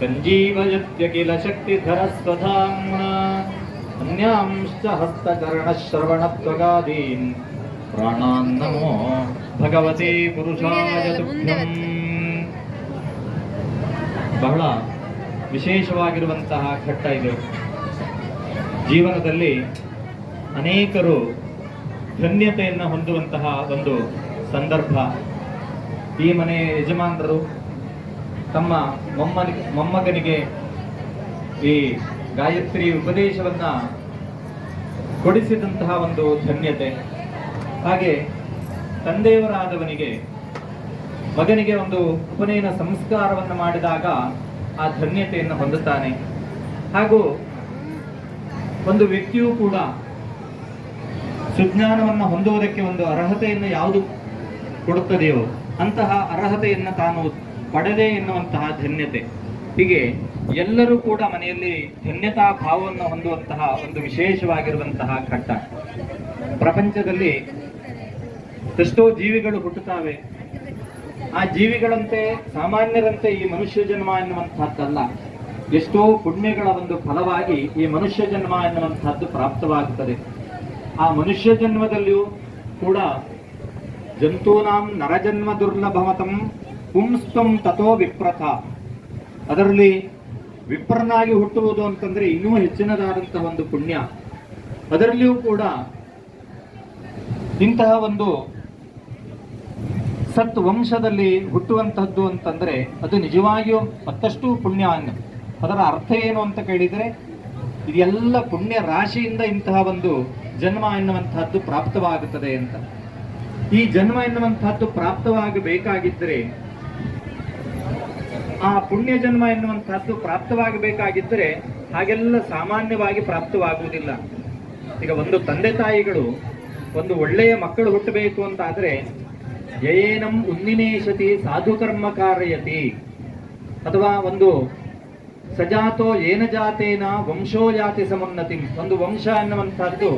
ಸಂಜೀವಯತ್ಯ ಕಿಲ ಶಕ್ತಿಧರ ಸ್ವಧಾಮ್ನ ಅನ್ಯಾಂಶ್ಚ ಹಸ್ತಚರಣಶ್ರವಣತ್ವಗಾದೀನ್. ಪ್ರಾಣಾನ್ ನಮೋ ಭಗವತಿ ಪುರುಷಾಯ ತುಭ್ಯಂ. ಬಹಳ ವಿಶೇಷವಾಗಿರುವಂತಹ ಘಟ್ಟ ಇದು. ಜೀವನದಲ್ಲಿ ಅನೇಕರು ಧನ್ಯತೆಯನ್ನು ಹೊಂದುವಂತಹ ಒಂದು ಸಂದರ್ಭ. ಈ ಮನೆ ಯಜಮಾನರು ತಮ್ಮ ಮೊಮ್ಮನ, ಮೊಮ್ಮಗನಿಗೆ ಈ ಗಾಯತ್ರಿ ಉಪದೇಶವನ್ನ ಕೊಡಿಸಿದಂತಹ ಒಂದು ಧನ್ಯತೆ. ಹಾಗೆ ತಂದೆಯವರಾದವನಿಗೆ ಮಗನಿಗೆ ಒಂದು ಉಪನಯನ ಸಂಸ್ಕಾರವನ್ನು ಮಾಡಿದಾಗ ಆ ಧನ್ಯತೆಯನ್ನು ಹೊಂದುತ್ತಾನೆ. ಹಾಗೂ ಒಂದು ವ್ಯಕ್ತಿಯೂ ಕೂಡ ಸುಜ್ಞಾನವನ್ನು ಹೊಂದುವುದಕ್ಕೆ ಒಂದು ಅರ್ಹತೆಯನ್ನು ಯಾವುದು ಕೊಡುತ್ತದೆಯೋ ಅಂತಹ ಅರ್ಹತೆಯನ್ನು ತಾನು ಪಡೆದೆ ಎನ್ನುವಂತಹ ಧನ್ಯತೆ. ಹೀಗೆ ಎಲ್ಲರೂ ಕೂಡ ಮನೆಯಲ್ಲಿ ಧನ್ಯತಾ ಭಾವವನ್ನು ಹೊಂದುವಂತಹ ಒಂದು ವಿಶೇಷವಾಗಿರುವಂತಹ ಘಟ್ಟ. ಪ್ರಪಂಚದಲ್ಲಿ ಎಷ್ಟೋ ಜೀವಿಗಳು ಹುಟ್ಟುತ್ತವೆ. ಆ ಜೀವಿಗಳಂತೆ, ಸಾಮಾನ್ಯರಂತೆ ಈ ಮನುಷ್ಯ ಜನ್ಮ ಎನ್ನುವಂತಹದ್ದಲ್ಲ ಎಷ್ಟೋ ಪುಣ್ಯಗಳ ಒಂದು ಫಲವಾಗಿ ಈ ಮನುಷ್ಯ ಜನ್ಮ ಎನ್ನುವಂತಹದ್ದು ಪ್ರಾಪ್ತವಾಗುತ್ತದೆ. ಆ ಮನುಷ್ಯ ಜನ್ಮದಲ್ಲಿಯೂ ಕೂಡ ಜಂತೂನಾಂ ನರಜನ್ಮ ದುರ್ಲಭಮತಂ ಪುಂಸ್ತ್ವಂ ತಥೋ ವಿಪ್ರಥ. ಅದರಲ್ಲಿ ವಿಪ್ರನಾಗಿ ಹುಟ್ಟುವುದು ಅಂತಂದ್ರೆ ಇನ್ನೂ ಹೆಚ್ಚಿನದಾದಂತಹ ಒಂದು ಪುಣ್ಯ. ಅದರಲ್ಲಿಯೂ ಕೂಡ ಇಂತಹ ಒಂದು ಸತ್ ವಂಶದಲ್ಲಿ ಹುಟ್ಟುವಂತಹದ್ದು ಅಂತಂದ್ರೆ ಅದು ನಿಜವಾಗಿಯೂ ಮತ್ತಷ್ಟು ಪುಣ್ಯ ಅನ್ನ ಅದರ ಅರ್ಥ ಏನು ಅಂತ ಕೇಳಿದರೆ, ಇದೆಲ್ಲ ಪುಣ್ಯ ರಾಶಿಯಿಂದ ಇಂತಹ ಒಂದು ಜನ್ಮ ಎನ್ನುವಂತಹದ್ದು ಪ್ರಾಪ್ತವಾಗುತ್ತದೆ ಅಂತ. ಈ ಜನ್ಮ ಎನ್ನುವಂತಹದ್ದು ಪ್ರಾಪ್ತವಾಗಬೇಕಾಗಿದ್ದರೆ ಆ ಪುಣ್ಯ ಜನ್ಮ ಎನ್ನುವಂತಹದ್ದು ಪ್ರಾಪ್ತವಾಗಬೇಕಾಗಿದ್ದರೆ ಹಾಗೆಲ್ಲ ಸಾಮಾನ್ಯವಾಗಿ ಪ್ರಾಪ್ತವಾಗುವುದಿಲ್ಲ. ಈಗ ಒಂದು ತಂದೆ ತಾಯಿಗಳು ಒಂದು ಒಳ್ಳೆಯ ಮಕ್ಕಳು ಹುಟ್ಟಬೇಕು ಅಂತ ಆದ್ರೆ ಯಯೇನಂ ಉನ್ನಿನೇಶತಿ ಸಾಧು ಕರ್ಮ ಕಾರ್ಯತಿ ಅಥವಾ ಒಂದು, ಸಜಾತೋ ಏನ ಜಾತೇನ ವಂಶೋ ಜಾತಿ ಸಮುನ್ನತಿ ಒಂದು ವಂಶ ಅನ್ನುವಂಥದ್ದು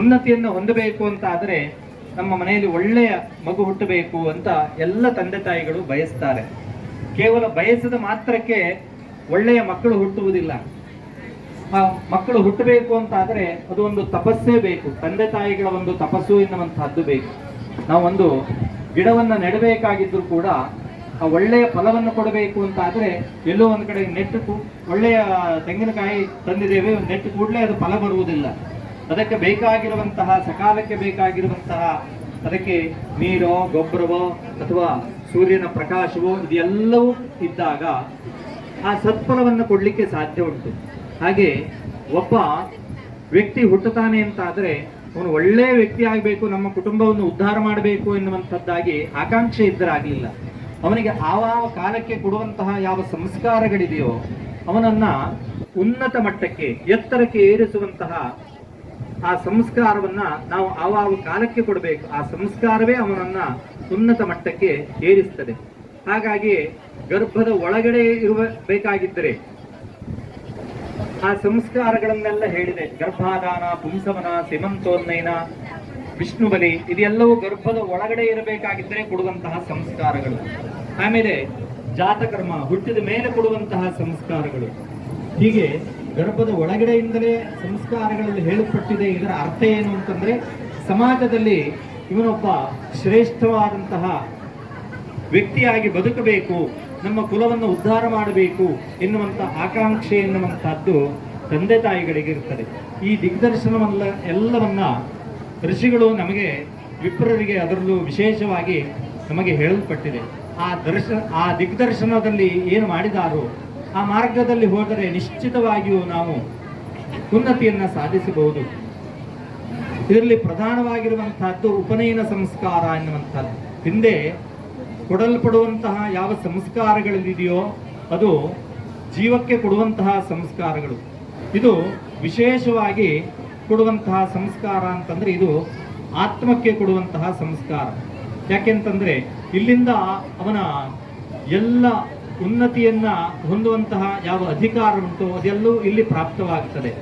ಉನ್ನತಿಯನ್ನು ಹೊಂದಬೇಕು ಅಂತ ಆದರೆ ನಮ್ಮ ಮನೆಯಲ್ಲಿ ಒಳ್ಳೆಯ ಮಗು ಹುಟ್ಟಬೇಕು ಅಂತ ಎಲ್ಲ ತಂದೆ ತಾಯಿಗಳು ಬಯಸ್ತಾರೆ. ಕೇವಲ ಬಯಸದ ಮಾತ್ರಕ್ಕೆ ಒಳ್ಳೆಯ ಮಕ್ಕಳು ಹುಟ್ಟುವುದಿಲ್ಲ. ಮಕ್ಕಳು ಹುಟ್ಟಬೇಕು ಅಂತ ಆದ್ರೆ ಅದು ಒಂದು ತಪಸ್ಸೇ ಬೇಕು. ತಂದೆ ತಾಯಿಗಳ ಒಂದು ತಪಸ್ಸು ಎನ್ನುವಂತಹದ್ದು ಬೇಕು. ಒಂದು ಗಿಡವನ್ನ ನೆಡಬೇಕಾಗಿದ್ರು ಕೂಡ ಆ ಒಳ್ಳೆಯ ಫಲವನ್ನು ಕೊಡಬೇಕು ಅಂತ ಆದ್ರೆ ಎಲ್ಲೋ ಒಂದು ಕಡೆ ನೆಟ್ಟು ಒಳ್ಳೆಯ ತೆಂಗಿನಕಾಯಿ ತಂದಿದ್ದೇವೆ, ನೆಟ್ಟು ಕೂಡಲೇ ಅದು ಫಲ ಬರುವುದಿಲ್ಲ. ಅದಕ್ಕೆ ಬೇಕಾಗಿರುವಂತಹ, ಸಕಾಲಕ್ಕೆ ಬೇಕಾಗಿರುವಂತಹ, ಅದಕ್ಕೆ ನೀರೋ, ಗೊಬ್ಬರವೋ ಅಥವಾ ಸೂರ್ಯನ ಪ್ರಕಾಶವೋ ಇದೆಲ್ಲವೂ ಇದ್ದಾಗ ಆ ಸತ್ಫಲವನ್ನು ಕೊಡಲಿಕ್ಕೆ ಸಾಧ್ಯ ಉಂಟು. ಹಾಗೆ ಒಬ್ಬ ವ್ಯಕ್ತಿ ಹುಟ್ಟುತ್ತಾನೆ ಅಂತ ಆದರೆ ಅವನು ಒಳ್ಳೆಯ ವ್ಯಕ್ತಿ ಆಗಬೇಕು, ನಮ್ಮ ಕುಟುಂಬವನ್ನು ಉದ್ಧಾರ ಮಾಡಬೇಕು ಎನ್ನುವಂಥದ್ದಾಗಿ ಆಕಾಂಕ್ಷೆ ಇದ್ದರಾಗಲಿಲ್ಲ. ಅವನಿಗೆ ಆವಾವ ಕಾಲಕ್ಕೆ ಕೊಡುವಂತಹ ಯಾವ ಸಂಸ್ಕಾರಗಳಿದೆಯೋ ಅವನನ್ನು ಉನ್ನತ ಮಟ್ಟಕ್ಕೆ, ಎತ್ತರಕ್ಕೆ ಏರಿಸುವಂತಹ ಆ ಸಂಸ್ಕಾರವನ್ನು ನಾವು ಆವಾವ ಕಾಲಕ್ಕೆ ಕೊಡಬೇಕು. ಆ ಸಂಸ್ಕಾರವೇ ಅವನನ್ನ ಉನ್ನತ ಮಟ್ಟಕ್ಕೆ ಏರಿಸ್ತದೆ. ಹಾಗಾಗಿ ಗರ್ಭದ ಒಳಗಡೆ ಇರುವ ಬೇಕಾಗಿದ್ದರೆ ಆ ಸಂಸ್ಕಾರಗಳನ್ನೆಲ್ಲ ಹೇಳಿದೆ. ಗರ್ಭಾದಾನ, ಪುಂಸವನ, ಸಿಮಂತೋನ್ನಯನ ವಿಷ್ಣು ಬಲಿ ಇದೆಲ್ಲವೂ ಗರ್ಭದ ಒಳಗಡೆ ಇರಬೇಕಾಗಿದ್ದರೆ ಕೊಡುವಂತಹ ಸಂಸ್ಕಾರಗಳು. ಆಮೇಲೆ ಜಾತಕರ್ಮ, ಹುಟ್ಟಿದ ಮೇಲೆ ಕೊಡುವಂತಹ ಸಂಸ್ಕಾರಗಳು. ಹೀಗೆ ಗರ್ಭದ ಒಳಗಡೆಯಿಂದಲೇ ಸಂಸ್ಕಾರಗಳಲ್ಲಿ ಹೇಳಲ್ಪಟ್ಟಿದೆ ಇದರ ಅರ್ಥ ಏನು ಅಂತಂದ್ರೆ ಸಮಾಜದಲ್ಲಿ ಇವನೊಬ್ಬ ಶ್ರೇಷ್ಠವಾದಂತಹ ವ್ಯಕ್ತಿಯಾಗಿ ಬದುಕಬೇಕು, ನಮ್ಮ ಕುಲವನ್ನು ಉದ್ಧಾರ ಮಾಡಬೇಕು ಎನ್ನುವಂಥ ಆಕಾಂಕ್ಷೆ ಎನ್ನುವಂಥದ್ದು ತಂದೆ ತಾಯಿಗಳಿಗೆ ಇರ್ತದೆ. ಈ ದಿಗ್ದರ್ಶನವನ್ನ ಎಲ್ಲವನ್ನ ಋಷಿಗಳು ನಮಗೆ ವಿಪ್ರರಿಗೆ ಅದರಲ್ಲೂ ವಿಶೇಷವಾಗಿ ನಮಗೆ ಹೇಳಲ್ಪಟ್ಟಿದೆ. ಆ ದರ್ಶ, ಆ ದಿಗ್ದರ್ಶನದಲ್ಲಿ ಏನು ಮಾಡಿದಾರೋ ಆ ಮಾರ್ಗದಲ್ಲಿ ಹೋದರೆ ನಿಶ್ಚಿತವಾಗಿಯೂ ನಾವು ಉನ್ನತಿಯನ್ನು ಸಾಧಿಸಬಹುದು. ಇದರಲ್ಲಿ ಪ್ರಧಾನವಾಗಿರುವಂತಹದ್ದು ಉಪನಯನ ಸಂಸ್ಕಾರ ಎನ್ನುವಂಥದ್ದು ಹಿಂದೆ ಕೊಡಲ್ಪಡುವಂತಹ ಯಾವ ಸಂಸ್ಕಾರಗಳಿದೆಯೋ ಅದು ಜೀವಕ್ಕೆ ಕೊಡುವಂತಹ ಸಂಸ್ಕಾರಗಳು. ಇದು ವಿಶೇಷವಾಗಿ ಕೊಡುವಂತಹ ಸಂಸ್ಕಾರ ಅಂತಂದ್ರೆ ಇದು ಆತ್ಮಕ್ಕೆ ಕೊಡುವಂತಹ ಸಂಸ್ಕಾರ. ಯಾಕೆಂತಂದ್ರೆ ಇಲ್ಲಿಂದ ಅವನ ಎಲ್ಲ ಉನ್ನತಿಯನ್ನ ಹೊಂದುವಂತಹ ಯಾವ ಅಧಿಕಾರ ಉಂಟು ಅದೆಲ್ಲೂ ಇಲ್ಲಿ ಪ್ರಾಪ್ತವಾಗ್ತದೆ.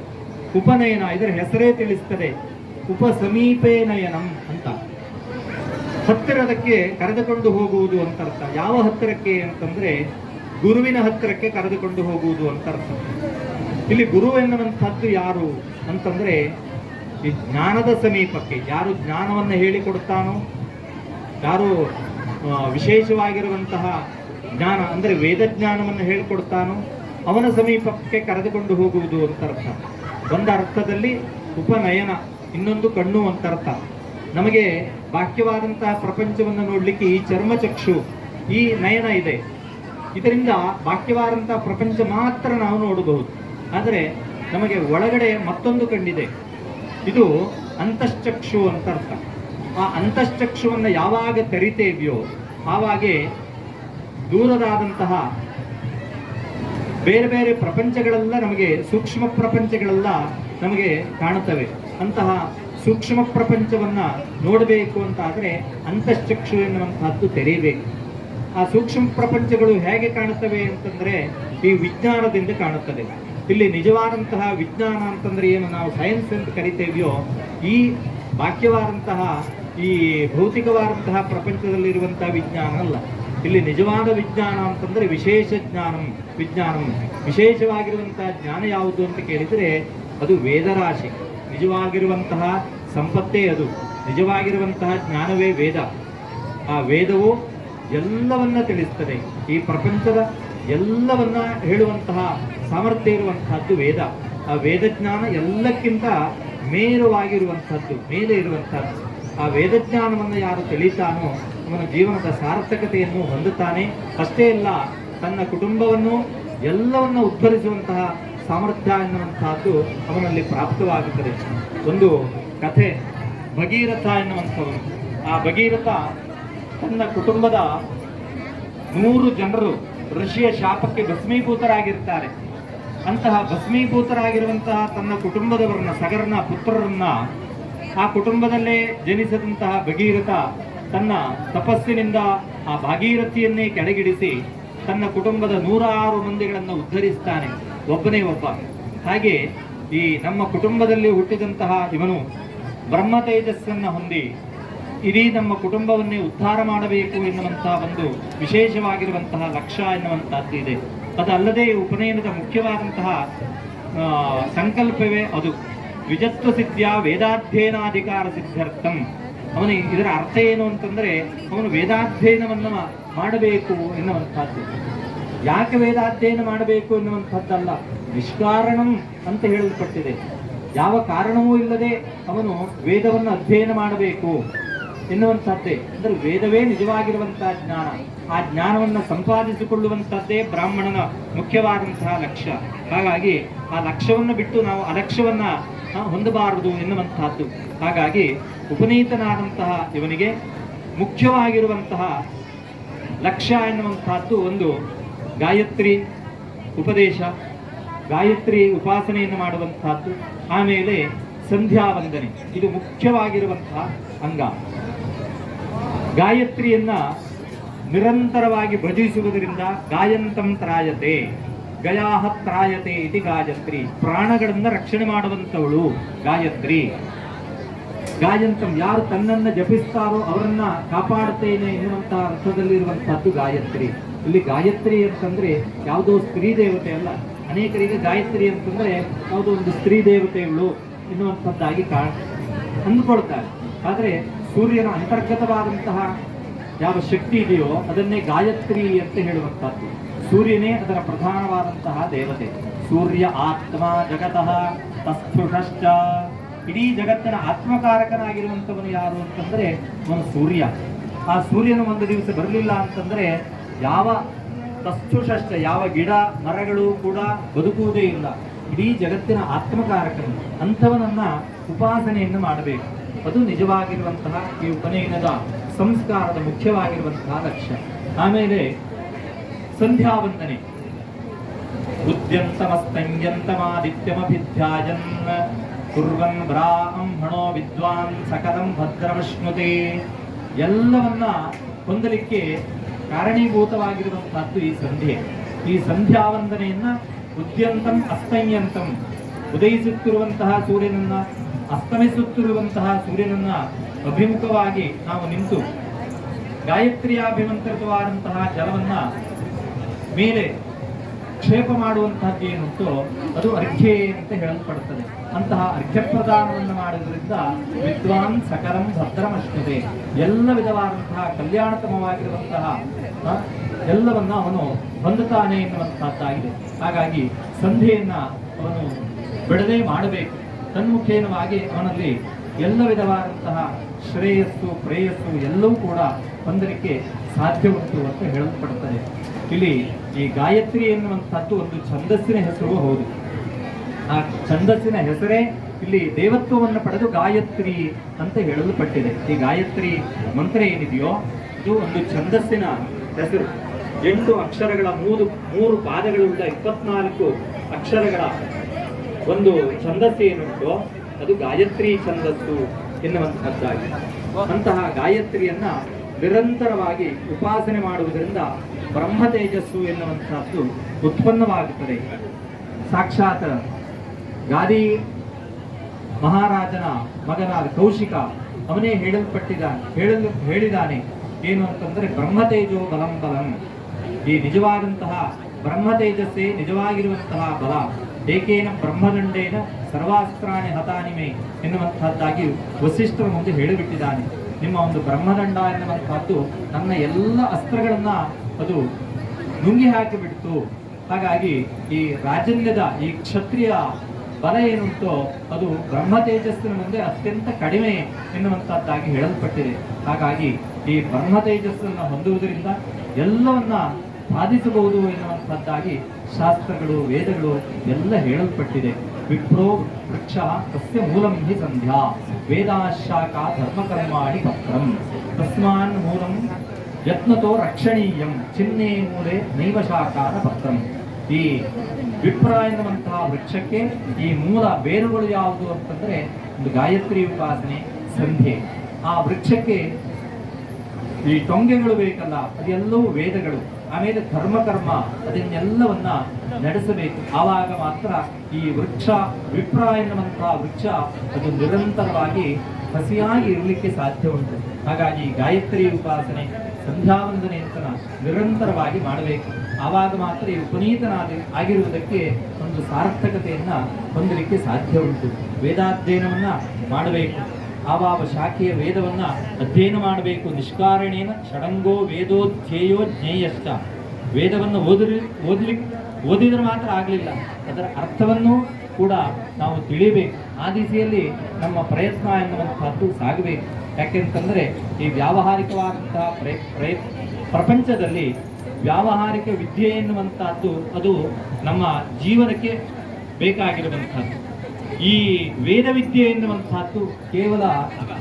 ಉಪನಯನ ಇದರ ಹೆಸರೇ ತಿಳಿಸ್ತದೆ. ಉಪ ಸಮೀಪೇ ನಯನಂ ಅಂತ. ಹತ್ತಿರದಕ್ಕೆ ಕರೆದುಕೊಂಡು ಹೋಗುವುದು ಅಂತ ಅರ್ಥ. ಯಾವ ಹತ್ತಿರಕ್ಕೆ ಅಂತಂದ್ರೆ ಗುರುವಿನ ಹತ್ತಿರಕ್ಕೆ ಕರೆದುಕೊಂಡು ಹೋಗುವುದು ಅಂತ ಅರ್ಥ. ಇಲ್ಲಿ ಗುರು ಎನ್ನುವಂಥದ್ದು ಯಾರು ಅಂತಂದ್ರೆ ಈ ಜ್ಞಾನದ ಸಮೀಪಕ್ಕೆ. ಯಾರು ಜ್ಞಾನವನ್ನು ಹೇಳಿಕೊಡುತ್ತಾನೋ, ಯಾರು ವಿಶೇಷವಾಗಿರುವಂತಹ ಜ್ಞಾನ, ಅಂದರೆ ವೇದ ಜ್ಞಾನವನ್ನು ಹೇಳಿಕೊಡ್ತಾನೋ ಅವನ ಸಮೀಪಕ್ಕೆ ಕರೆದುಕೊಂಡು ಹೋಗುವುದು ಅಂತ ಅರ್ಥ. ಒಂದು ಅರ್ಥದಲ್ಲಿ ಉಪನಯನ ಇನ್ನೊಂದು ಕಣ್ಣು ಅಂತ ಅರ್ಥ. ನಮಗೆ ಬಾಹ್ಯವಾದಂತಹ ಪ್ರಪಂಚವನ್ನು ನೋಡಲಿಕ್ಕೆ ಈ ಚರ್ಮಚಕ್ಷು, ಈ ನಯನ ಇದೆ. ಇದರಿಂದ ಬಾಹ್ಯವಾದಂತಹ ಪ್ರಪಂಚ ಮಾತ್ರ ನಾವು ನೋಡಬಹುದು. ಆದರೆ ನಮಗೆ ಒಳಗಡೆ ಮತ್ತೊಂದು ಕಣ್ಣಿದೆ. ಇದು ಅಂತಶ್ಚಕ್ಷು ಅಂತ ಅರ್ಥ. ಆ ಅಂತಶ್ಚಕ್ಷುವನ್ನು ಯಾವಾಗ ತೆರಿತೇವ್ಯೋ, ಆವಾಗೆ ದೂರದಾದಂತಹ ಬೇರೆ ಬೇರೆ ಪ್ರಪಂಚಗಳೆಲ್ಲ ನಮಗೆ ಸೂಕ್ಷ್ಮ ಪ್ರಪಂಚಗಳೆಲ್ಲ ನಮಗೆ ಕಾಣುತ್ತವೆ. ಅಂತಹ ಸೂಕ್ಷ್ಮ ಪ್ರಪಂಚವನ್ನ ನೋಡಬೇಕು ಅಂತ ಆದರೆ ಅಂತಶ್ಚಕ್ಷು ಎನ್ನುವಂತಹದ್ದು ತೆರೀಬೇಕು ಆ ಸೂಕ್ಷ್ಮ ಪ್ರಪಂಚಗಳು ಹೇಗೆ ಕಾಣುತ್ತವೆ ಅಂತಂದ್ರೆ ಈ ವಿಜ್ಞಾನದಿಂದ ಕಾಣುತ್ತದೆ ಇಲ್ಲಿ ನಿಜವಾದಂತಹ ವಿಜ್ಞಾನ ಅಂತಂದ್ರೆ ಏನು ನಾವು ಸೈನ್ಸ್ ಅಂತ ಕರಿತೇವೆಯೋ, ಈ ಬಾಕ್ಯವಾದಂತಹ, ಈ ಭೌತಿಕವಾದಂತಹ ಪ್ರಪಂಚದಲ್ಲಿರುವಂತಹ ವಿಜ್ಞಾನ ಅಲ್ಲ. ಇಲ್ಲಿ ನಿಜವಾದ ವಿಜ್ಞಾನ ಅಂತಂದ್ರೆ ವಿಶೇಷ ಜ್ಞಾನಂ, ವಿಜ್ಞಾನಂ. ವಿಶೇಷವಾಗಿರುವಂತಹ ಜ್ಞಾನ ಯಾವುದು ಅಂತ ಕೇಳಿದರೆ ಅದು ವೇದರಾಶಿ. ನಿಜವಾಗಿರುವಂತಹ ಸಂಪತ್ತೇ ಅದು. ನಿಜವಾಗಿರುವಂತಹ ಜ್ಞಾನವೇ ವೇದ. ಆ ವೇದವು ಎಲ್ಲವನ್ನ ತಿಳಿಸ್ತದೆ. ಈ ಪ್ರಪಂಚದ ಎಲ್ಲವನ್ನ ಹೇಳುವಂತಹ ಸಾಮರ್ಥ್ಯ ಇರುವಂತಹದ್ದು ವೇದ. ಆ ವೇದ ಜ್ಞಾನ ಎಲ್ಲಕ್ಕಿಂತ ಮೇರವಾಗಿರುವಂಥದ್ದು ಮೇಲೆ ಇರುವಂಥದ್ದು ಆ ವೇದ ಜ್ಞಾನವನ್ನು ಯಾರು ತಿಳಿತಾನೋ ಅವನ ಜೀವನದ ಸಾರ್ಥಕತೆಯನ್ನು ಹೊಂದುತ್ತಾನೆ. ಅಷ್ಟೇ ಅಲ್ಲ, ತನ್ನ ಕುಟುಂಬವನ್ನು ಎಲ್ಲವನ್ನು ಉದ್ಧರಿಸುವಂತಹ ಸಾಮರ್ಥ್ಯ ಎನ್ನುವಂತಹದ್ದು ಅವನಲ್ಲಿ ಪ್ರಾಪ್ತವಾಗುತ್ತದೆ ಒಂದು ಕಥೆ, ಭಗೀರಥ ಎನ್ನುವಂಥವನು. ಆ ಭಗೀರಥ ತನ್ನ ಕುಟುಂಬದ ನೂರು ಜನರು ಋಷಿಯ ಶಾಪಕ್ಕೆ ಭಸ್ಮೀಭೂತರಾಗಿರ್ತಾರೆ. ಅಂತಹ ಭಸ್ಮೀಭೂತರಾಗಿರುವಂತಹ ತನ್ನ ಕುಟುಂಬದವರನ್ನ ಸಗರನ ಪುತ್ರರನ್ನ, ಆ ಕುಟುಂಬದಲ್ಲೇ ಜನಿಸಿದಂತಹ ಭಗೀರಥ ತನ್ನ ತಪಸ್ಸಿನಿಂದ ಆ ಭಾಗೀರಥಿಯನ್ನೇ ಕೆಳಗಿಡಿಸಿ ತನ್ನ ಕುಟುಂಬದ ನೂರಾರು ಮಂದಿಗಳನ್ನು ಉದ್ಧರಿಸ್ತಾನೆ. ಒಬ್ಬನೇ ಒಬ್ಬ. ಹಾಗೆ ಈ ನಮ್ಮ ಕುಟುಂಬದಲ್ಲಿ ಹುಟ್ಟಿದಂತಹ ಇವನು ಬ್ರಹ್ಮ ತೇಜಸ್ಸನ್ನು ಹೊಂದಿ ಇಡೀ ನಮ್ಮ ಕುಟುಂಬವನ್ನೇ ಉದ್ಧಾರ ಮಾಡಬೇಕು ಎನ್ನುವಂತಹ ಒಂದು ವಿಶೇಷವಾಗಿರುವಂತಹ ಲಕ್ಷ್ಯ ಎನ್ನುವಂತಹದ್ದು ಇದೆ. ಅದಲ್ಲದೆ ಉಪನಯನದ ಮುಖ್ಯವಾದಂತಹ ಸಂಕಲ್ಪವೇ ಅದು. ವಿಜತ್ವ ಸಿದ್ಧ ವೇದಾಧ್ಯಯನಾಧಿಕಾರ ಸಿದ್ಧಾರ್ಥಂ. ಅವನು ಇದರ ಅರ್ಥ ಏನು ಅಂತಂದರೆ ಅವನು ವೇದಾಧ್ಯಯನವನ್ನು ಮಾಡಬೇಕು ಎನ್ನುವಂತಹದ್ದು ಯಾಕೆ ವೇದಾಧ್ಯಯನ ಮಾಡಬೇಕು ಎನ್ನುವಂಥದ್ದಲ್ಲ. ನಿಷ್ಕಾರಣಂ ಅಂತ ಹೇಳಲ್ಪಟ್ಟಿದೆ. ಯಾವ ಕಾರಣವೂ ಇಲ್ಲದೆ ಅವನು ವೇದವನ್ನು ಅಧ್ಯಯನ ಮಾಡಬೇಕು ಎನ್ನುವಂಥದ್ದೇ. ಅಂದರೆ ವೇದವೇ ನಿಜವಾಗಿರುವಂತಹ ಜ್ಞಾನ. ಆ ಜ್ಞಾನವನ್ನು ಸಂಪಾದಿಸಿಕೊಳ್ಳುವಂಥದ್ದೇ ಬ್ರಾಹ್ಮಣನ ಮುಖ್ಯವಾದಂತಹ ಲಕ್ಷ್ಯ. ಹಾಗಾಗಿ ಆ ಲಕ್ಷ್ಯವನ್ನು ಬಿಟ್ಟು ನಾವು ಅಲಕ್ಷ್ಯವನ್ನ ಹೊಂದಬಾರದು ಎನ್ನುವಂತಹದ್ದು ಹಾಗಾಗಿ ಉಪನೀತನಾದಂತಹ ಇವನಿಗೆ ಮುಖ್ಯವಾಗಿರುವಂತಹ ಲಕ್ಷ್ಯ ಎನ್ನುವಂತಹದ್ದು ಒಂದು ಗಾಯತ್ರಿ ಉಪದೇಶ, ಗಾಯತ್ರಿ ಉಪಾಸನೆಯನ್ನು ಮಾಡುವಂತಹದ್ದು, ಆಮೇಲೆ ಸಂಧ್ಯಾ ವಂದನೆ ಇದು ಮುಖ್ಯವಾಗಿರುವಂತಹ ಅಂಗ. ಗಾಯತ್ರಿಯನ್ನ ನಿರಂತರವಾಗಿ ಭಜಿಸುವುದರಿಂದ ಗಾಯಂತಂ ತ್ರಾಯತೆ, ಗಯಾಹ ತ್ರಾಯತೆ ಇತಿ ಗಾಯತ್ರಿ. ಪ್ರಾಣಗಳನ್ನ ರಕ್ಷಣೆ ಮಾಡುವಂಥವಳು ಗಾಯತ್ರಿ. ಗಾಯಂತಂ ಯಾರು ತನ್ನನ್ನು ಜಪಿಸ್ತಾರೋ ಅವರನ್ನ ಕಾಪಾಡುತ್ತೇನೆ ಎನ್ನುವಂತಹ ಅರ್ಥದಲ್ಲಿರುವಂತಹದ್ದು ಗಾಯತ್ರಿ. ಇಲ್ಲಿ ಗಾಯತ್ರಿ ಅಂತಂದ್ರೆ ಯಾವುದೋ ಸ್ತ್ರೀ ದೇವತೆ ಅಲ್ಲ. ಅನೇಕರಿಗೆ ಗಾಯತ್ರಿ ಅಂತಂದ್ರೆ ಯಾವುದೋ ಒಂದು ಸ್ತ್ರೀ ದೇವತೆಗಳು ಎನ್ನುವಂಥದ್ದಾಗಿ ಕಾ ಅಂದ್ಕೊಳ್ತಾರೆ. ಆದರೆ ಸೂರ್ಯನ ಅಂತರ್ಗತವಾದಂತಹ ಯಾವ ಶಕ್ತಿ ಇದೆಯೋ ಅದನ್ನೇ ಗಾಯತ್ರಿ ಅಂತ ಹೇಳುವಂಥದ್ದು. ಸೂರ್ಯನೇ ಅದರ ಪ್ರಧಾನವಾದಂತಹ ದೇವತೆ. ಸೂರ್ಯ ಆತ್ಮ ಜಗತಃ ತಸ್ಥುಷಶ್ಚ ಇಡೀ ಜಗತ್ತಿನ ಆತ್ಮಕಾರಕನಾಗಿರುವಂಥವನು ಯಾರು ಅಂತಂದರೆ ಅವನು ಸೂರ್ಯ. ಆ ಸೂರ್ಯನ ಒಂದು ದಿವಸ ಬರಲಿಲ್ಲ ಅಂತಂದ್ರೆ ಯಾವ ತಸ್ಥುಷಶ್ಚ ಯಾವ ಗಿಡ, ಮರಗಳು ಕೂಡ ಬದುಕುವುದೇ ಇಲ್ಲ. ಇಡೀ ಜಗತ್ತಿನ ಆತ್ಮಕಾರಕನು ಅಂಥವನನ್ನ ಉಪಾಸನೆಯನ್ನು ಮಾಡಬೇಕು. ಅದು ನಿಜವಾಗಿರುವಂತಹ ಈ ಉಪನಯನದ ಸಂಸ್ಕಾರದ ಮುಖ್ಯವಾಗಿರುವಂತಹ ಲಕ್ಷ್ಯ. ಆಮೇಲೆ ಸಂಧ್ಯಾವಂದನೆ. ಉದ್ಯಂತಮಸ್ತಂಗ್ಯಂತಮಾದಿತ್ಯಮಭಿಧ್ಯಾಯನ್ ಕುರ್ವನ್ ಬ್ರಾಹ್ಮಣೋ ವಿದ್ವಾನ್ ಸಕಲಂ ಭದ್ರಮಶ್ನುತೆ. ಎಲ್ಲವನ್ನ ಹೊಂದಲಿಕ್ಕೆ ಕಾರಣೀಭೂತವಾಗಿರುವಂತಹದ್ದು ಈ ಸಂಧ್ಯೆ. ಈ ಸಂಧ್ಯಾವಂದನೆಯನ್ನ ಉದ್ಯಂತಂ ಅಸ್ತಂಯಂತಂ ಉದಯಿಸುತ್ತಿರುವಂತಹ ಸೂರ್ಯನನ್ನ ಅಸ್ತಮಿಸುತ್ತಿರುವಂತಹ ಸೂರ್ಯನನ್ನ ಅಭಿಮುಖವಾಗಿ ನಾವು ನಿಂತು ಗಾಯತ್ರಿಯಾಭಿಮಂತ್ರಿತವಾದಂತಹ ಜಲವನ್ನ ಮೇಲೆ ಕ್ಷೇಪ ಮಾಡುವಂತಹದ್ದು ಏನುಂಟು ಅದು ಅರ್ಘ್ಯೆ ಅಂತ ಹೇಳಲ್ಪಡುತ್ತದೆ. ಅಂತಹ ಅರ್ಘ್ಯ ಪ್ರದಾನವನ್ನು ಮಾಡುವುದರಿಂದ ವಿದ್ವಾನ್ ಸಕಲಂ ಭದ್ರಮಷ್ಟದೆ ಎಲ್ಲ ವಿಧವಾದಂತಹ ಕಲ್ಯಾಣತಮವಾಗಿರುವಂತಹ ಎಲ್ಲವನ್ನ ಅವನು ಹೊಂದುತ್ತಾನೆ ಎನ್ನುವಂತಹದ್ದಾಗಿದೆ ಹಾಗಾಗಿ ಸಂಧಿಯನ್ನ ಅವನು ಬಿಡದೆ ಮಾಡಬೇಕು. ತನ್ಮುಖೇನವಾಗಿ ಅವನಲ್ಲಿ ಎಲ್ಲ ವಿಧವಾದಂತಹ ಶ್ರೇಯಸ್ಸು, ಪ್ರೇಯಸ್ಸು ಎಲ್ಲವೂ ಕೂಡ ಹೊಂದಲಿಕ್ಕೆ ಸಾಧ್ಯ ಉಂಟು ಅಂತ ಹೇಳಲ್ಪಡುತ್ತದೆ. ಇಲ್ಲಿ ಈ ಗಾಯತ್ರಿ ಎನ್ನುವಂಥದ್ದು ಒಂದು ಛಂದಸ್ಸಿನ ಹೆಸರು ಹೌದು. ಆ ಛಂದಸ್ಸಿನ ಹೆಸರೇ ಇಲ್ಲಿ ದೇವತ್ವವನ್ನು ಪಡೆದು ಗಾಯತ್ರಿ ಅಂತ ಹೇಳಲ್ಪಟ್ಟಿದೆ. ಈ ಗಾಯತ್ರಿ ಮಂತ್ರ ಏನಿದೆಯೋ ಇದು ಒಂದು ಛಂದಸ್ಸಿನ ಹೆಸರು. ಎಂಟು ಅಕ್ಷರಗಳ ಮೂರು ಮೂರು ಪಾದಗಳಿಂದ ಇಪ್ಪತ್ನಾಲ್ಕು ಅಕ್ಷರಗಳ ಒಂದು ಛಂದಸ್ಸು ಏನುಂಟು, ಅದು ಗಾಯತ್ರಿ ಛಂದಸ್ಸು ಎನ್ನುವಂತಹದ್ದಾಗಿದೆ. ಅಂತಹ ಗಾಯತ್ರಿಯನ್ನ ನಿರಂತರವಾಗಿ ಉಪಾಸನೆ ಮಾಡುವುದರಿಂದ ಬ್ರಹ್ಮ ತೇಜಸ್ಸು ಎನ್ನುವಂತಹದ್ದು ಉತ್ಪನ್ನವಾಗುತ್ತದೆ. ಸಾಕ್ಷಾತ್ ಗಾದಿ ಮಹಾರಾಜನ ಮಗನಾದ ಕೌಶಿಕ ಅವನೇ ಹೇಳಲ್ಪಟ್ಟಿದ್ದಾನೆ, ಹೇಳಲು, ಹೇಳಿದಾನೆ. ಏನು ಅಂತಂದ್ರೆ ಬ್ರಹ್ಮತೇಜೋ ಬಲಂ ಬಲಂ. ಈ ನಿಜವಾದಂತಹ ಬ್ರಹ್ಮತೇಜಸ್ಸೇ ನಿಜವಾಗಿರುವಂತಹ ಬಲ. ಏಕೇನ ಬ್ರಹ್ಮದಂಡೇನ ಸರ್ವಾಸ್ತ್ರಾಣಿ ಹತಾನಿಮೆ ಎನ್ನುವಂತಹದ್ದಾಗಿ ವಸಿಷ್ಠರ ಮುಂದೆ ಹೇಳಿಬಿಟ್ಟಿದ್ದಾನೆ. ನಿಮ್ಮ ಒಂದು ಬ್ರಹ್ಮದಂಡ ಎನ್ನುವಂತಹದ್ದು ನನ್ನ ಎಲ್ಲ ಅಸ್ತ್ರಗಳನ್ನ ಅದು ನುಂಗಿ ಹಾಕಿಬಿಡ್ತು. ಹಾಗಾಗಿ ಈ ರಾಜನ್ಯದ, ಈ ಕ್ಷತ್ರಿಯ ಬಲ ಏನುಂಟೋ ಅದು ಬ್ರಹ್ಮ ತೇಜಸ್ಸಿನ ಮುಂದೆ ಅತ್ಯಂತ ಕಡಿಮೆ ಎನ್ನುವಂಥದ್ದಾಗಿ ಹೇಳಲ್ಪಟ್ಟಿದೆ. ಹಾಗಾಗಿ ಈ ಬ್ರಹ್ಮ ತೇಜಸ್ಸನ್ನು ಹೊಂದುವುದರಿಂದ ಎಲ್ಲವನ್ನ ಸಾಧಿಸಬಹುದು ಎನ್ನುವಂಥದ್ದಾಗಿ ಶಾಸ್ತ್ರಗಳು, ವೇದಗಳು ಎಲ್ಲ ಹೇಳಲ್ಪಟ್ಟಿದೆ. ವಿಪ್ರೋ ವೃಕ್ಷ ತಸ್ಯ ಮೂಲಂ ಹಿ ಸಂಧ್ಯಾ. ವೇದಾಶಾಖ ಧರ್ಮಕರ್ಮಾಣಿ ಪತ್ರಂ. ತಸ್ಮಾನ್ ಮೂಲಂ ಯತ್ನತೋ ರಕ್ಷಣೀಯಂ. ಚಿನ್ನೆ ಮೂಲೆ ನೈವ ಪತ್ರಂ. ಈ ವಿಪ್ರ ಎನ್ನುವಂತಹ ವೃಕ್ಷಕ್ಕೆ ಈ ಮೂಲ ಬೇರುಗಳು ಯಾವುದು ಅಂತಂದ್ರೆ ಒಂದು ಗಾಯತ್ರಿ ಉಪಾಸನೆ, ಸಂಧ್ಯೆ. ಆ ವೃಕ್ಷಕ್ಕೆ ಈ ಟೊಂಗೆಗಳು ಬೇಕಲ್ಲ, ಅದೆಲ್ಲವೂ ವೇದಗಳು. ಆಮೇಲೆ ಧರ್ಮಕರ್ಮ ಅದನ್ನೆಲ್ಲವನ್ನ ನಡೆಸಬೇಕು. ಆವಾಗ ಮಾತ್ರ ಈ ವೃಕ್ಷ, ವಿಪ್ರ ಎನ್ನುವಂತಹ ವೃಕ್ಷ, ಅದು ನಿರಂತರವಾಗಿ ಹಸಿಯಾಗಿ ಇರಲಿಕ್ಕೆ ಸಾಧ್ಯ ಉಂಟು. ಹಾಗಾಗಿ ಗಾಯತ್ರಿ ಉಪಾಸನೆ, ಸಂಧ್ಯಾವಂದನೆ ಅಂತ ನಿರಂತರವಾಗಿ ಮಾಡಬೇಕು. ಆವಾಗ ಮಾತ್ರ ಈ ಉಪನೀತನಾದ ಆಗಿರುವುದಕ್ಕೆ ಒಂದು ಸಾರ್ಥಕತೆಯನ್ನ ಹೊಂದಲಿಕ್ಕೆ ಸಾಧ್ಯ ಉಂಟು. ವೇದಾಧ್ಯಯನವನ್ನ ಮಾಡಬೇಕು. ಆವಾವ ಶಾಖೆಯ ವೇದವನ್ನ ಅಧ್ಯಯನ ಮಾಡಬೇಕು. ನಿಷ್ಕಾರಣೇನ ಷಡಂಗೋ ವೇದೋಧ್ಯೇಯೋ ಜ್ಞೇಯಷ್ಟ ವೇದವನ್ನು ಓದಿ ಓದಲಿ, ಓದಿದ್ರೆ ಮಾತ್ರ ಆಗಲಿಲ್ಲ. ಅದರ ಅರ್ಥವನ್ನು ಕೂಡ ನಾವು ತಿಳಿಬೇಕು. ಆ ದಿಸೆಯಲ್ಲಿ ನಮ್ಮ ಪ್ರಯತ್ನ ಎನ್ನುವಂಥದ್ದು ಸಾಗಬೇಕು. ಯಾಕೆಂತಂದರೆ ಈ ವ್ಯಾವಹಾರಿಕವಾದಂತಹ ಪ್ರಯ ಪ್ರಯ, ಪ್ರಪಂಚದಲ್ಲಿ ವ್ಯಾವಹಾರಿಕ ವಿದ್ಯೆ ಎನ್ನುವಂಥದ್ದು ಅದು ನಮ್ಮ ಜೀವನಕ್ಕೆ ಬೇಕಾಗಿರುವಂತಹದ್ದು ಈ ವೇದ ವಿದ್ಯೆ ಎನ್ನುವಂತಹದ್ದು ಕೇವಲ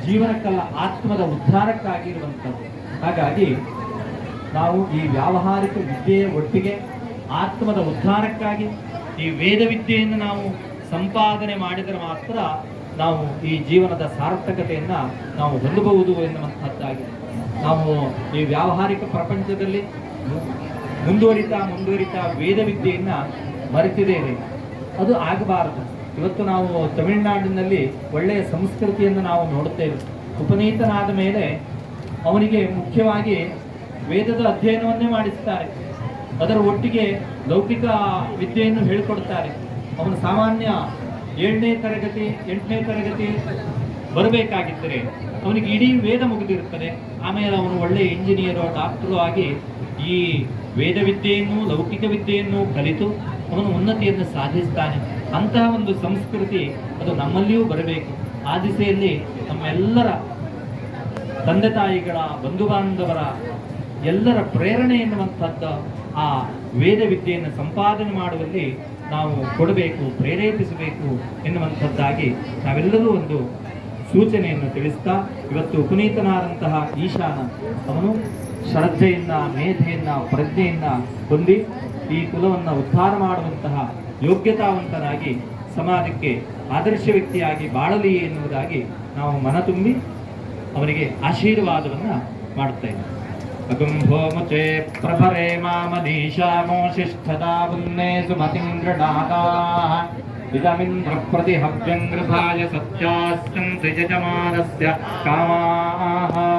ಜೀವನಕ್ಕಲ್ಲ, ಆತ್ಮದ ಉದ್ಧಾರಕ್ಕಾಗಿರುವಂಥದ್ದು. ಹಾಗಾಗಿ ನಾವು ಈ ವ್ಯಾವಹಾರಿಕ ವಿದ್ಯೆಯ ಒಟ್ಟಿಗೆ ಆತ್ಮದ ಉದ್ಧಾರಕ್ಕಾಗಿ ಈ ವೇದ ವಿದ್ಯೆಯನ್ನು ನಾವು ಸಂಪಾದನೆ ಮಾಡಿದರೆ ಮಾತ್ರ ನಾವು ಈ ಜೀವನದ ಸಾರ್ಥಕತೆಯನ್ನು ನಾವು ಹೊಂದಬಹುದು ಎನ್ನುವಂಥದ್ದಾಗಿದೆ ನಾವು ಈ ವ್ಯಾವಹಾರಿಕ ಪ್ರಪಂಚದಲ್ಲಿ ಮುಂದುವರಿತಾ ಮುಂದುವರಿತಾ ವೇದ ವಿದ್ಯೆಯನ್ನು ಮರೆತಿದ್ದೇವೆ. ಅದು ಆಗಬಾರದು. ಇವತ್ತು ನಾವು ತಮಿಳುನಾಡಿನಲ್ಲಿ ಒಳ್ಳೆಯ ಸಂಸ್ಕೃತಿಯನ್ನು ನಾವು ನೋಡುತ್ತೇವೆ ಉಪನೀತನಾದ ಮೇಲೆ ಅವನಿಗೆ ಮುಖ್ಯವಾಗಿ ವೇದದ ಅಧ್ಯಯನವನ್ನೇ ಮಾಡಿಸ್ತಾರೆ. ಅದರ ಒಟ್ಟಿಗೆ ಲೌಕಿಕ ವಿದ್ಯೆಯನ್ನು ಹೇಳಿಕೊಡ್ತಾರೆ ಅವನು ಸಾಮಾನ್ಯ ಏಳನೇ ತರಗತಿ, ಎಂಟನೇ ತರಗತಿ ಬರಬೇಕಾಗಿದ್ದರೆ ಅವನಿಗೆ ಇಡೀ ವೇದ ಮುಗಿದಿರುತ್ತದೆ. ಆಮೇಲೆ ಅವನು ಒಳ್ಳೆಯ ಇಂಜಿನಿಯರು ಡಾಕ್ಟರು ಆಗಿ ಈ ವೇದ ವಿದ್ಯೆಯನ್ನು ಲೌಕಿಕ ವಿದ್ಯೆಯನ್ನು ಕಲಿತು ಅವನು ಉನ್ನತಿಯನ್ನು ಸಾಧಿಸ್ತಾನೆ. ಅಂತಹ ಒಂದು ಸಂಸ್ಕೃತಿ ಅದು ನಮ್ಮಲ್ಲಿಯೂ ಬರಬೇಕು. ಆ ದಿಸೆಯಲ್ಲಿ ನಮ್ಮೆಲ್ಲರ ತಂದೆ ತಾಯಿಗಳ ಬಂಧು ಬಾಂಧವರ ಎಲ್ಲರ ಪ್ರೇರಣೆ ಎನ್ನುವಂಥದ್ದು ಆ ವೇದ ವಿದ್ಯೆಯನ್ನು ಸಂಪಾದನೆ ಮಾಡುವಲ್ಲಿ ನಾವು ಕೊಡಬೇಕು, ಪ್ರೇರೇಪಿಸಬೇಕು ಎನ್ನುವಂಥದ್ದಾಗಿ ನಾವೆಲ್ಲರೂ ಒಂದು ಸೂಚನೆಯನ್ನು ತಿಳಿಸ್ತಾ, ಇವತ್ತು ಪುನೀತನಾದಂತಹ ಈಶಾನ ಅವನು ಶ್ರದ್ಧೆಯನ್ನ ಮೇಧೆಯನ್ನ ಪ್ರಜ್ಞೆಯನ್ನ ಹೊಂದಿ ಈ ಕುಲವನ್ನು ಉದ್ಧಾರ ಮಾಡುವಂತಹ ಯೋಗ್ಯತಾವಂತನಾಗಿ ಸಮಾಜಕ್ಕೆ ಆದರ್ಶ ವ್ಯಕ್ತಿಯಾಗಿ ಬಾಳಲಿ ಎನ್ನುವುದಾಗಿ ನಾವು ಮನ ತುಂಬಿ ಅವರಿಗೆ ಆಶೀರ್ವಾದವನ್ನ ಮಾಡುತ್ತಾ ಇದ್ದೇವೆ. ಅಗುಂಭೋಮುಚೆ ಪ್ರಭರೆ ಮಾಮನೀಶಾಮೋಶಿಷ್ಠದಾ ವನ್ನೇ ಸುಮತಿಂ ಗೃಢಾತಾ ಇದಮಿಂದ್ರ ಪ್ರತಿ ಗೃಭಾಯ ಸತ್ಯಾಸ್ಯಂತಿ ಯಜಮಾನಸ್ಯ ಕಾಮಾಃ